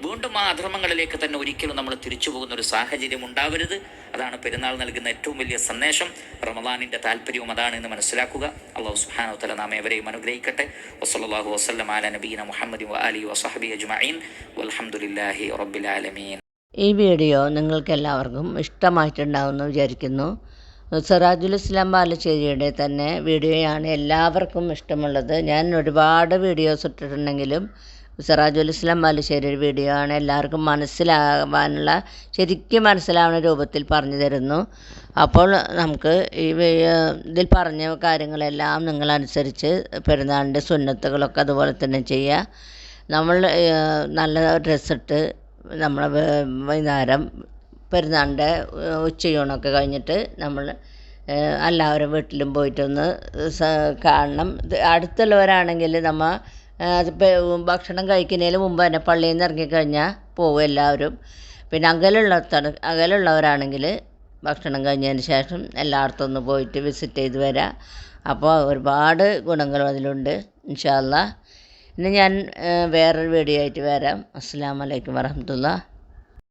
വീണ്ടും ആ അധർമ്മങ്ങളിലേക്ക് തന്നെ ഒരിക്കലും നമ്മൾ തിരിച്ചു പോകുന്ന ഒരു സാഹചര്യം ഉണ്ടാവരുത്. അതാണ് പെരുന്നാൾ നൽകുന്ന ഏറ്റവും വലിയ സന്ദേശം. റമദാനിന്റെ താല്പര്യവും അതാണ് എന്ന് മനസ്സിലാക്കുക. അള്ളാഹു സുഹാനോ തല നാം ഏവരെയും അനുഗ്രഹിക്കട്ടെ. വസല്ലാഹു വസ്ലം ആല നബീന മുഹമ്മദ് അലി വസഹബി അജ്മീൻ വലഹമുല്ലാഹി റബ്ബിൽ ആലമീൻ. ഈ വീഡിയോ നിങ്ങൾക്ക് എല്ലാവർക്കും ഇഷ്ടമായിട്ടുണ്ടാവുമെന്ന് വിചാരിക്കുന്നു. സിറാജുൽ ഇസ്ലാം ബാലശ്ശേരിയുടെ തന്നെ വീഡിയോയാണ് എല്ലാവർക്കും ഇഷ്ടമുള്ളത്. ഞാൻ ഒരുപാട് വീഡിയോസ് ഇട്ടിട്ടുണ്ടെങ്കിലും സിറാജുൽ ഇസ്ലാം ബാലുശ്ശേരിയുടെ വീഡിയോ ആണ് എല്ലാവർക്കും മനസ്സിലാവാനുള്ള ശരിക്കും മനസ്സിലാവുന്ന രൂപത്തിൽ പറഞ്ഞു തരുന്നു. അപ്പോൾ നമുക്ക് ഈ ഇതിൽ പറഞ്ഞ കാര്യങ്ങളെല്ലാം നിങ്ങളനുസരിച്ച് പെരുന്നാളിന്റെ സുന്നത്തുകളൊക്കെ അതുപോലെ തന്നെ ചെയ്യുക. നമ്മൾ നല്ല ഡ്രസ്സിട്ട് നമ്മൾ വൈകുന്നേരം പെരുന്നാളിന്റെ ഉച്ചയൂണൊക്കെ കഴിഞ്ഞിട്ട് നമ്മൾ എല്ലാവരും വീട്ടിലും പോയിട്ടൊന്ന് കാണണം. ഇത് അടുത്തുള്ളവരാണെങ്കിൽ നമ്മൾ അതിപ്പോൾ ഭക്ഷണം കഴിക്കുന്നതിന് മുമ്പ് തന്നെ പള്ളിയിൽ നിന്ന് ഇറങ്ങിക്കഴിഞ്ഞാൽ പോകും എല്ലാവരും. പിന്നെ അകലുള്ള അകലുള്ളവരാണെങ്കിൽ ഭക്ഷണം കഴിഞ്ഞതിന് ശേഷം എല്ലായിടത്തും ഒന്ന് പോയിട്ട് വിസിറ്റ് ചെയ്ത് വരാം. അപ്പോൾ ഒരുപാട് ഗുണങ്ങൾ അതിലുണ്ട്. ഇൻഷാല്ല ഇന്ന് ഞാൻ വേറൊരു വീഡിയോ ആയിട്ട് വരാം. അസ്സാം വലൈക്കും വരഹമുല്ല